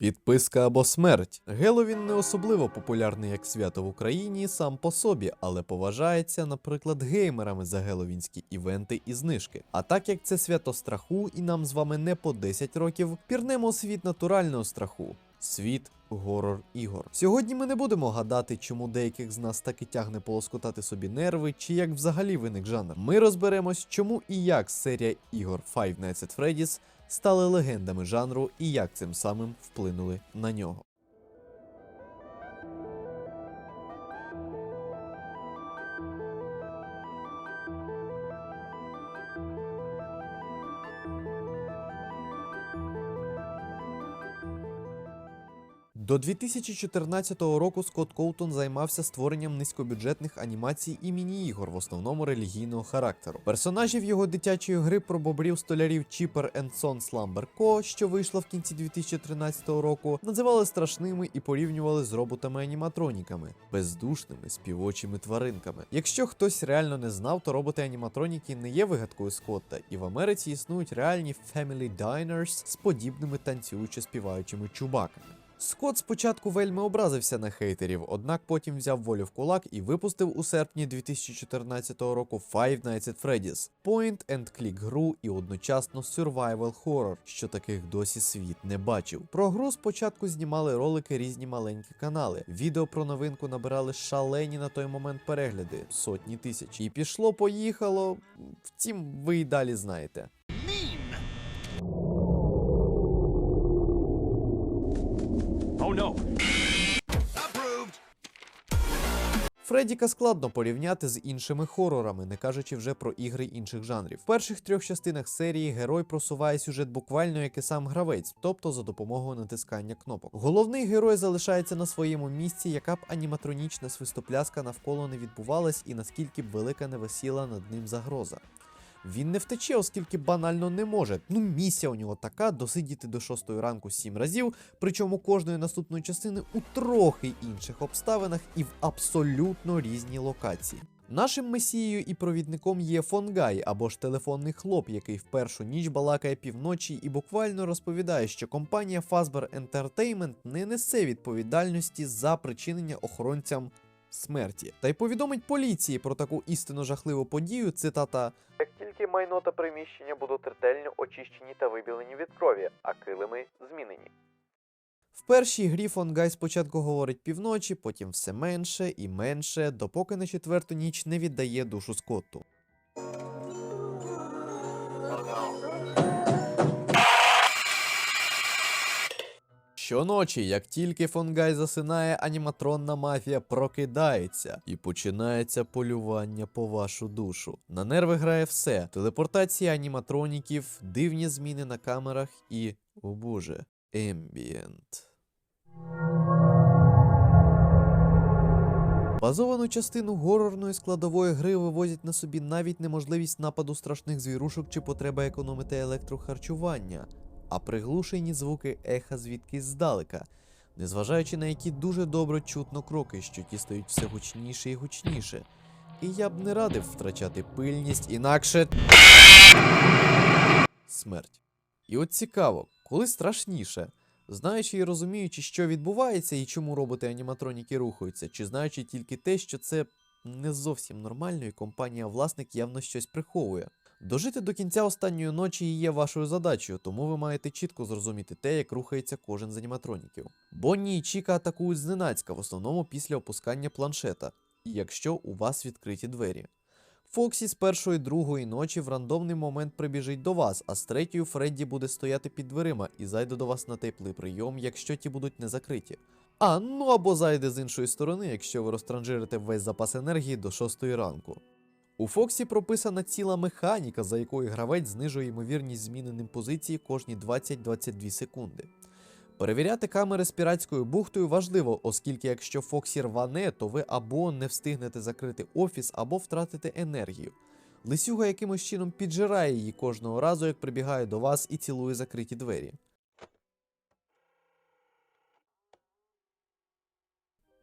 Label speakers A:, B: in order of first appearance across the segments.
A: Підписка або смерть. Геловін не особливо популярний як свято в Україні сам по собі, але поважається, наприклад, геймерами за геловінські івенти і знижки. А так як це свято страху, і нам з вами не по 10 років, пірнемо світ натурального страху. Світ горор ігор. Сьогодні ми не будемо гадати, чому деяких з нас так і тягне полоскотати собі нерви, чи як взагалі виник жанр. Ми розберемось, чому і як серія ігор Five Nights at Freddy's стали легендами жанру і як цим самим вплинули на нього. До 2014 року Скотт Коутон займався створенням низькобюджетних анімацій і міні-ігор, в основному релігійного характеру. Персонажів його дитячої гри про бобрів столярів and Son Slumber Co., що вийшла в кінці 2013 року, називали страшними і порівнювали з роботами-аніматроніками, бездушними співочими тваринками. Якщо хтось реально не знав, то роботи-аніматроніки не є вигадкою Скотта, і в Америці існують реальні Family Diners з подібними танцюючо співаючими чубаками. Скотт спочатку вельми образився на хейтерів, однак потім взяв волю в кулак і випустив у серпні 2014 року Five Nights at Freddy's – point and click гру і одночасно survival horror, що таких досі світ не бачив. Про гру спочатку знімали ролики різні маленькі канали. Відео про новинку набирали шалені на той момент перегляди сотні тисяч. І пішло, поїхало. Втім, ви й далі знаєте.
B: No.
A: Фредіка складно порівняти з іншими хорорами, не кажучи вже про ігри інших жанрів. В перших трьох частинах серії герой просуває сюжет буквально як і сам гравець, тобто за допомогою натискання кнопок. Головний герой залишається на своєму місці, яка б аніматронічна свистопляска навколо не відбувалась, і наскільки б велика не висіла над ним загроза. Він не втече, оскільки банально не може. Ну, місія у нього така досидіти до 6 ранку 7 разів, причому кожної наступної частини у трохи інших обставинах і в абсолютно різні локації. Нашим месією і провідником є Фонгай або ж телефонний хлоп, який в першу ніч балакає півночі і буквально розповідає, що компанія Fazbear Entertainment не несе відповідальності за причинення охоронцям смерті. Та й повідомить поліції про таку істинно жахливу подію. Цитата: Як тільки майно та приміщення будуть ретельно очищені та вибілені від крові, а килими змінені. В першій грі Фонгай спочатку говорить півночі, потім все менше і менше, допоки на четверту ніч не віддає душу Скотту. Щоночі, як тільки Фонгай засинає, аніматронна мафія прокидається і починається полювання по вашу душу. На нерви грає все: телепортація аніматроніків, дивні зміни на камерах і, о боже, ембієнт. Базовану частину горорної складової гри вивозять на собі навіть неможливість нападу страшних звірушок чи потреба економити електрохарчування, а приглушені звуки еха звідкись здалека, незважаючи на які дуже добре чутно кроки, що ті стають все гучніше і гучніше. І я б не радив втрачати пильність, інакше. Смерть. І от цікаво, коли страшніше. Знаючи і розуміючи, що відбувається і чому роботи-аніматроніки рухаються, чи знаючи тільки те, що це не зовсім нормально, і компанія-власник явно щось приховує. Дожити до кінця останньої ночі і є вашою задачею, тому ви маєте чітко зрозуміти те, як рухається кожен з аніматроніків. Бонні і Чіка атакують зненацька, в основному після опускання планшета, якщо у вас відкриті двері. Фоксі з першої другої ночі в рандомний момент прибіжить до вас, а з третьої Фредді буде стояти під дверима і зайде до вас на теплий прийом, якщо ті будуть не закриті. А ну або зайде з іншої сторони, якщо ви розтранжирите весь запас енергії до 6 ранку. У Фоксі прописана ціла механіка, за якою гравець знижує ймовірність зміни ним позиції кожні 20-22 секунди. Перевіряти камери з піратською бухтою важливо, оскільки якщо Фоксі рване, то ви або не встигнете закрити офіс, або втратите енергію. Лисюга якимось чином піджирає її кожного разу, як прибігає до вас і цілує закриті двері.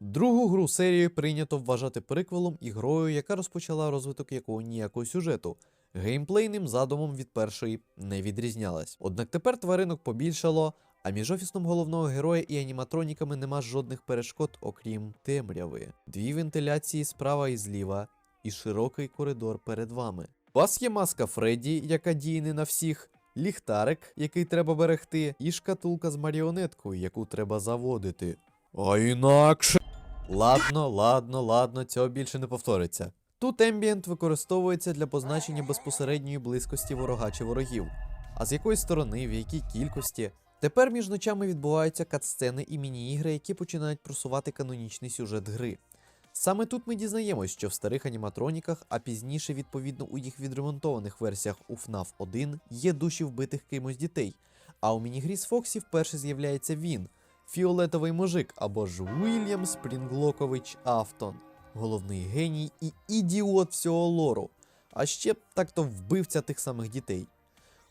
A: Другу гру серії прийнято вважати приквелом і грою, яка розпочала розвиток якого ніякого сюжету. Геймплейним задумом від першої не відрізнялась. Однак тепер тваринок побільшало, А між офісом головного героя і аніматроніками нема жодних перешкод, окрім темряви. Дві вентиляції справа і зліва, і широкий коридор перед вами. У вас є маска Фредді, яка діє не на всіх, ліхтарик, який треба берегти, і шкатулка з маріонеткою, яку треба заводити. А інакше. Ладно, ладно, ладно, цього більше не повториться. Тут ембієнт використовується для позначення безпосередньої близькості ворога чи ворогів. А з якої сторони, в якій кількості. Тепер між ночами відбуваються катсцени і міні-ігри, які починають просувати канонічний сюжет гри. Саме тут ми дізнаємось, що в старих аніматроніках, а пізніше, відповідно, у їх відремонтованих версіях у FNAF 1 є душі вбитих кимось дітей. А у мінігрі з Фоксі вперше з'являється він, фіолетовий мужик або ж Уільям Спрінглокович Афтон, головний геній і ідіот всього лору, а ще так-то вбивця тих самих дітей.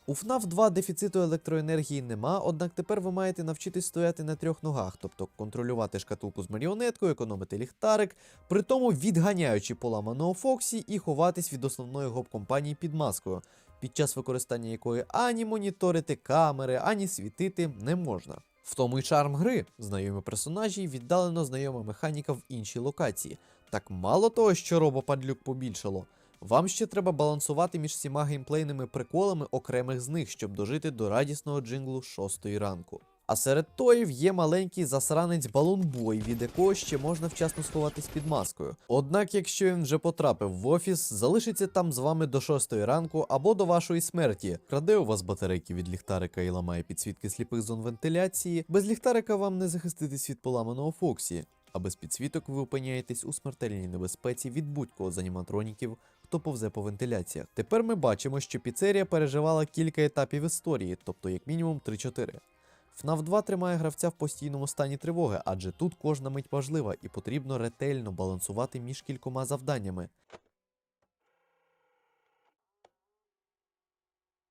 A: У FNAF 2 дефіциту електроенергії нема, однак тепер ви маєте навчитись стояти на трьох ногах, тобто контролювати шкатулку з маріонеткою, економити ліхтарик, при тому відганяючи поламаного Фоксі і ховатись від основної гоп-компанії під маскою, під час використання якої ані моніторити камери, ані світити не можна. В тому й шарм гри, знайомі персонажі, віддалено знайома механіка в іншій локації. Так мало того, що робопадлюк побільшало. Вам ще треба балансувати між всіма геймплейними приколами окремих з них, щоб дожити до радісного джинглу 6 ранку. А серед тоїв є маленький засранець балонбой, від якого ще можна вчасно сховатись під маскою. Однак, якщо він вже потрапив в офіс, залишиться там з вами до 6 ранку або до вашої смерті. Краде у вас батарейки від ліхтарика і ламає підсвітки сліпих зон вентиляції. Без ліхтарика вам не захиститись від поламаного Фоксі. А без підсвіток ви опиняєтесь у смертельній небезпеці від будь-кого з аніматроніків, хто повзе по вентиляціях. Тепер ми бачимо, що піцерія переживала кілька етапів історії, тобто як мінімум 3-4. FNAF 2 тримає гравця в постійному стані тривоги, адже тут кожна мить важлива і потрібно ретельно балансувати між кількома завданнями.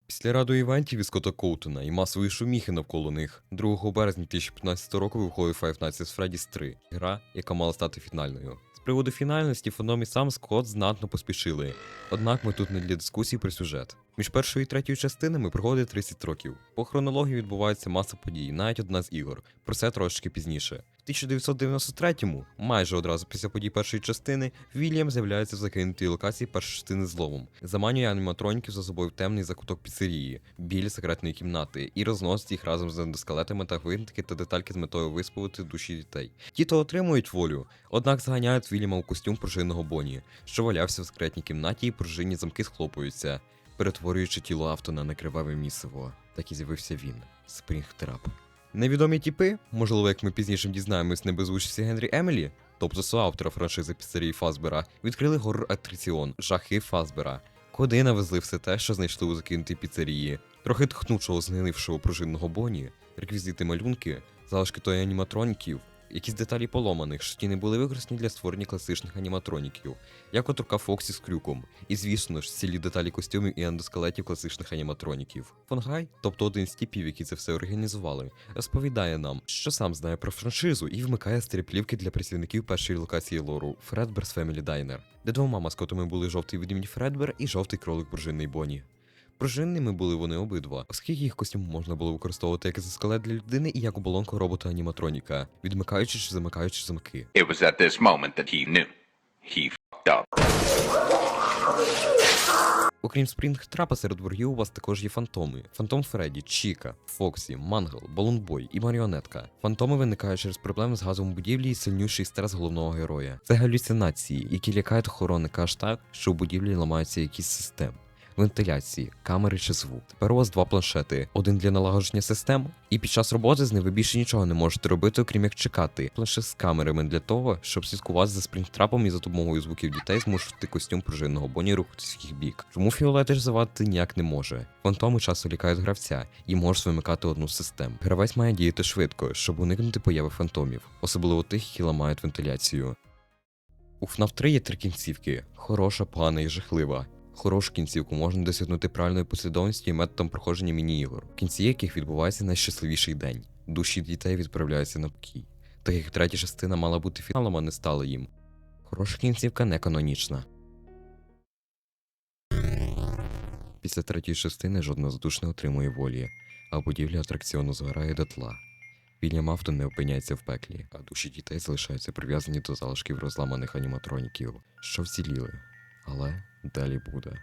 C: Після раду івентів із Скотта Коутона і масової шуміхи навколо них 2 березня 2015 року виходив Five Nights at Freddy's 3, гра, яка мала стати фінальною. Приводу фінальності фаном і сам Скотт знатно поспішили. Однак ми тут не для дискусій про сюжет. Між першою і третьою частинами проходить 30 років. По хронології відбувається маса подій, навіть одна з ігор. Про це трошки пізніше. В 1993-му, майже одразу після подій першої частини, Вільям з'являється в закинутій локації першої частини зловом, заманює аніматроніків за собою в темний закуток піцерії, біля секретної кімнати, і розносить їх разом з ендоскелетами та гвинтики та детальки з метою виспувати душі дітей. Ті, то отримують волю, однак заганяють Вільяма у костюм пружинного Боні, що валявся в секретній кімнаті, і пружинні замки схлопуються, перетворюючи тіло Автона на криваве місиво. Так і з'явився він Спрінгтрап. Невідомі тіпи, можливо, як ми пізніше дізнаємось, не без участі Генрі Емелі, тобто соавтора франшизи піцерії Фазбера, відкрили горор аттракціон Жахи Фазбера, куди навезли все те, що знайшли у закинутій піцерії, трохи тхнучого згнившого пружинного боні, реквізити малюнки, залишки тої аніматроніків, якісь деталі поломаних, що ті не були використані для створення класичних аніматроніків, як от рука Фоксі з крюком, і звісно ж, цілі деталі костюмів і ендоскелетів класичних аніматроніків. Фонгай, тобто один з типів, які це все організували, розповідає нам, що сам знає про франшизу і вмикає стріплівки для працівників першої локації лору Fredbear's Family Diner, де двома маскотами були жовтий відмінь Фредбер і жовтий кролик пружинний Бонні. Пружинними були вони обидва, оскільки їх костюм можна було використовувати як скелет для людини і як оболонку робота аніматроніка, відмикаючи чи замикаючи замки.
D: It was at this moment that he knew. He fucked up.
C: Окрім Спрінгтрапа, серед ворогів у вас також є фантоми: Фантом Фредді, Чіка, Фоксі, Мангл, Балунбой і Маріонетка. Фантоми виникають через проблеми з газом будівлі і сильніший стрес головного героя. Це галюцинації, які лякають охоронника аж так, що у будівлі ламаються якісь системи. Вентиляції, камери чи звук. Тепер у вас два планшети: один для налагодження систем, і під час роботи з ним ви більше нічого не можете робити, окрім як чекати. Планшет з камерами для того, щоб слідкувати за спрінтрапом і за допомогою звуків дітей змушувати костюм пружинного боні рухатись в їх бік. Чому фіолетиш завадити ніяк не може. Фантоми часто лікають гравця і можуть вимикати одну з систем. Гравець має діяти швидко, щоб уникнути появи фантомів, особливо тих, які ламають вентиляцію. У FNAF 3 є три кінцівки: хороша, погана і жахлива. Хорошу кінцівку можна досягнути правильної послідовності і методом проходження міні-ігор, в кінці яких відбувається найщасливіший день. Душі дітей відправляються на покій. Так як третя частина мала бути фіналом, а не стала їм. Хороша кінцівка не канонічна. Після третьої частини жодна з душ не отримує волі. а будівля атракціону згорає дотла. Вільям Автон не опиняється в пеклі, а душі дітей залишаються прив'язані до залишків розламаних аніматроніків, що вціліли. Але далі буде.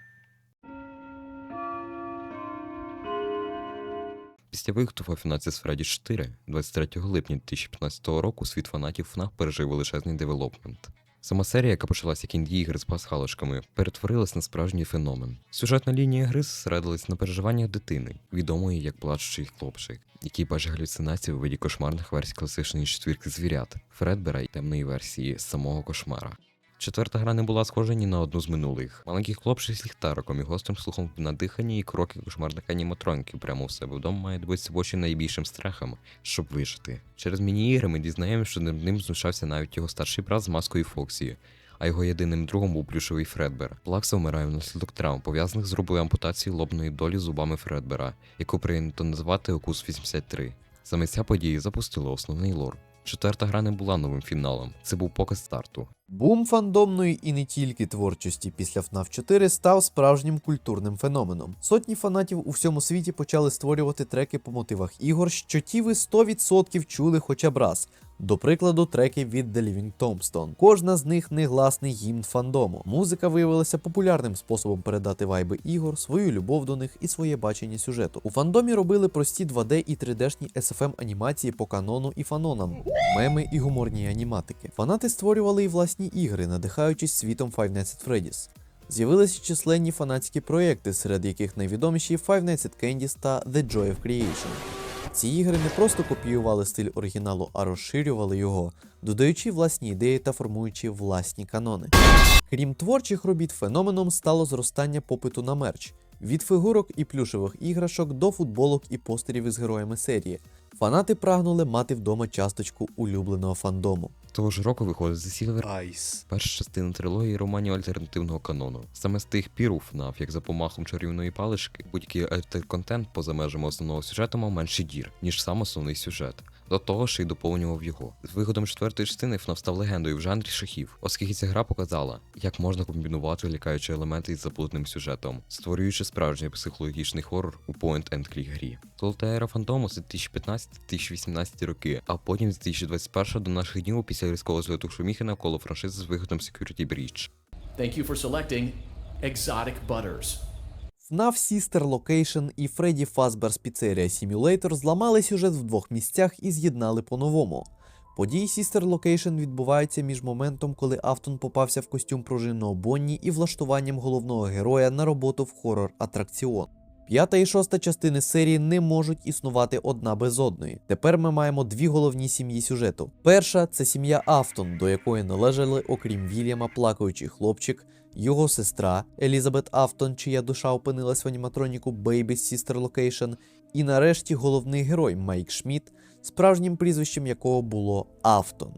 C: Після виходу Five Nights at 4, 23 липня 2015 року світ фанатів FNAF пережив величезний девелопмент. Сама серія, яка почалась як інді-ігри з пасхалочками, перетворилась на справжній феномен. Сюжетна лінія гри зосередилась на переживаннях дитини, відомої як плачучий хлопчик, який бачить галюцинації у виді кошмарних версій класичної четвірки звірят, Фредбера і темної версії самого кошмара. Четверта гра не була схожа ні на одну з минулих. Маленький хлопчик з ліхтариком і гострим слухом на диханні і кроки кошмарних аніматронків прямо у себе вдома має дивитися в очі найбільшим страхом, щоб вижити. Через міні-ігри ми дізнаємося, що над ним знущався навіть його старший брат з маскою Фоксі, а його єдиним другом був плюшовий Фредбер. Плакса вмирає внаслідок травм, пов'язаних з робою ампутації лобної долі зубами Фредбера, яку прийнято називати Окус 83. Саме ця подія запустила основний лор. Четверта гра не була новим фіналом, це був показ старту.
A: Бум фандомної і не тільки творчості після FNAF 4 став справжнім культурним феноменом. Сотні фанатів у всьому світі почали створювати треки по мотивах ігор, що ті ви 100% чули хоча б раз. До прикладу, треки від The Living Tombstone. Кожна з них негласний гімн фандому. Музика виявилася популярним способом передати вайби ігор, свою любов до них і своє бачення сюжету. У фандомі робили прості 2D і 3D-шні SFM анімації по канону і фанонам, меми і гуморні аніматики. Фанати створювали і власні ігри, надихаючись світом Five Nights at Freddy's. З'явилися численні фанатські проєкти, серед яких найвідоміші Five Nights at Candy's та The Joy of Creation. Ці ігри не просто копіювали стиль оригіналу, а розширювали його, додаючи власні ідеї та формуючи власні канони. Крім творчих робіт, феноменом стало зростання попиту на мерч від фігурок і плюшевих іграшок до футболок і постерів із героями серії. Фанати прагнули мати вдома часточку улюбленого фандому.
C: Того ж року виходить The Silver
A: Айс.
C: Перша частина трилогії романів альтернативного канону. Саме з тих пір у FNAF, як за помахом чарівної палички, будь-який альтерконтент поза межами основного сюжету мав менший дір, ніж сам основний сюжет. До того ж і доповнював його. З виходом четвертої частини FNAF став легендою в жанрі шахів, оскільки ця гра показала, як можна комбінувати лякаючі елементи із заплутним сюжетом, створюючи справжній психологічний хорор у point-and-click грі. Золота ера фантому з 2015-2018 роки, а потім з 2021 до наших днів після різкого злету шуміхи навколо франшизи з виходом Security Breach.
E: Thank you for selecting Exotic Butters.
A: FNAF Sister Location і Freddy Fazbear's Pizzeria Simulator зламали сюжет в двох місцях і з'єднали по-новому. Події Sister Location відбуваються між моментом, коли Автон попався в костюм пружинного Бонні і влаштуванням головного героя на роботу в хорор-атракціон. П'ята і шоста частини серії не можуть існувати одна без одної. Тепер ми маємо дві головні сім'ї сюжету. Перша це сім'я Автон, до якої належали, окрім Вільяма, плакаючий хлопчик, його сестра Елізабет Автон, чия душа опинилась в аніматроніку Baby Sister Location, і нарешті головний герой Майк Шмідт, справжнім прізвищем якого було Автон.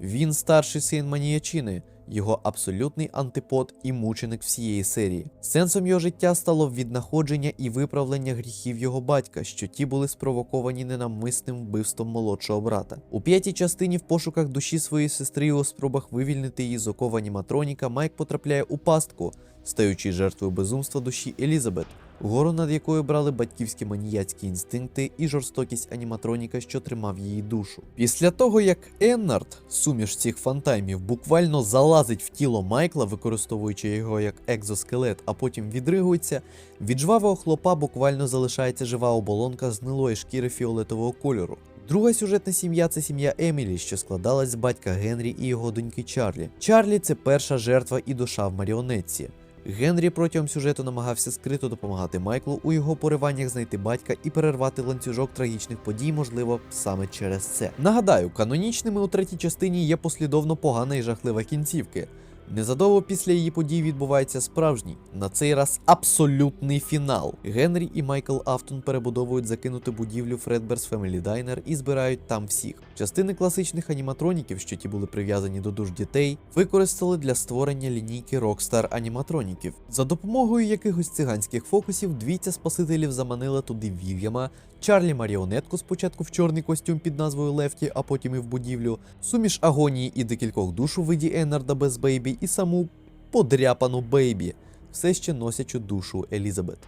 A: Він старший син маніячини, його абсолютний антипод і мученик всієї серії. Сенсом його життя стало віднаходження і виправлення гріхів його батька, що ті були спровоковані ненавмисним вбивством молодшого брата. У п'ятій частині в пошуках душі своєї сестри і у спробах вивільнити її з оков аніматроніка Майк потрапляє у пастку, стаючи жертвою безумства душі Елізабет, гору над якою брали батьківські маніяцькі інстинкти і жорстокість аніматроніка, що тримав її душу. Після того, як Еннард, суміш цих фантаймів, буквально залазить в тіло Майкла, використовуючи його як екзоскелет, а потім відригується, від жвавого хлопа буквально залишається жива оболонка з гнилої шкіри фіолетового кольору. Друга сюжетна сім'я це сім'я Емілі, що складалась з батька Генрі і його доньки Чарлі. Чарлі це перша жертва і душа в маріонетці. Генрі протягом сюжету намагався скрито допомагати Майклу у його пориваннях знайти батька і перервати ланцюжок трагічних подій, можливо, саме через це. Нагадаю, канонічними у третій частині є послідовно погана і жахлива кінцівки. Незадовго після її подій відбувається справжній, на цей раз абсолютний фінал. Генрі і Майкл Автон перебудовують закинуту будівлю Fredbear's Family Diner і збирають там всіх. Частини класичних аніматроніків, що ті були прив'язані до душ дітей, використали для створення лінійки Rockstar аніматроніків. За допомогою якихось циганських фокусів двійця спасителів заманила туди Вільяма, Чарлі Маріонетку спочатку в чорний костюм під назвою Лефті, а потім і в будівлю, суміш агонії і декількох душ у виді Еннарда без Бейбі і саму подряпану Бейбі, все ще носячу душу Елізабет.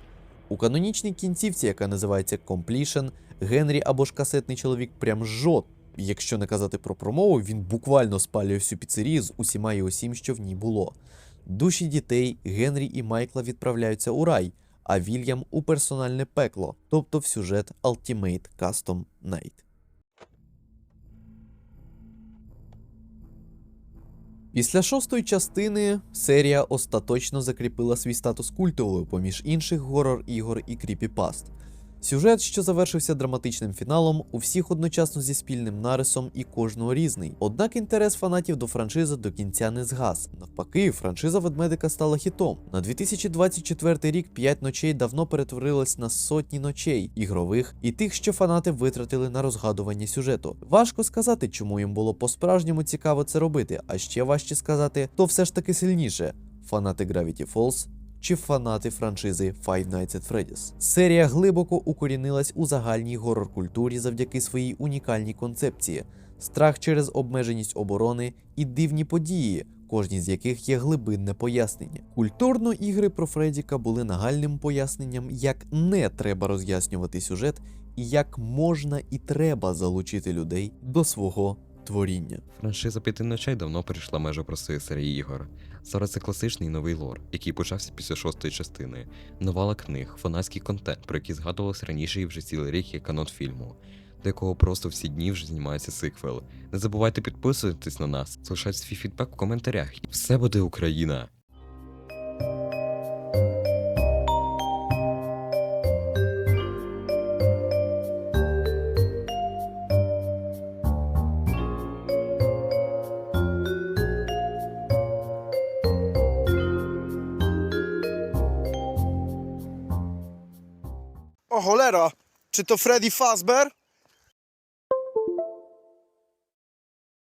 A: У канонічній кінцівці, яка називається Completion, Генрі або ж касетний чоловік прям жот. Якщо не казати про промову, він буквально спалює всю піцерію з усіма і усім, що в ній було. Душі дітей Генрі і Майкла відправляються у рай, а Вільям у персональне пекло, тобто в сюжет Ultimate Custom Night. Після шостої частини серія остаточно закріпила свій статус культовою поміж інших горор-ігор і кріпіпаст. Сюжет, що завершився драматичним фіналом, у всіх одночасно зі спільним нарисом і кожного різний. Однак інтерес фанатів до франшизи до кінця не згас. Навпаки, франшиза ведмедика стала хітом. На 2024 рік 5 ночей давно перетворилось на сотні ночей ігрових і тих, що фанати витратили на розгадування сюжету. Важко сказати, чому їм було по-справжньому цікаво це робити, а ще важче сказати, хто все ж таки сильніше: фанати Gravity Falls чи фанати франшизи Five Nights at Freddy's. Серія глибоко укорінилась у загальній горор-культурі завдяки своїй унікальній концепції, страх через обмеженість оборони і дивні події, кожній з яких є глибинне пояснення. Культурно ігри про Фредіка були нагальним поясненням, як не треба роз'яснювати сюжет і як можна і треба залучити людей до свого творіння.
C: Франшиза п'яти ночей давно перейшла межу простої серії ігор. Зараз це класичний новий лор, який почався після шостої частини, новала книг, фанатський контент, про який згадувалось раніше і вже цілий рік як канон фільму, до якого просто всі дні вже знімається сиквел. Не забувайте підписуватись на нас, залишайте свій фідбек в коментарях, все буде Україна!
F: Czy to Freddy Fazbear?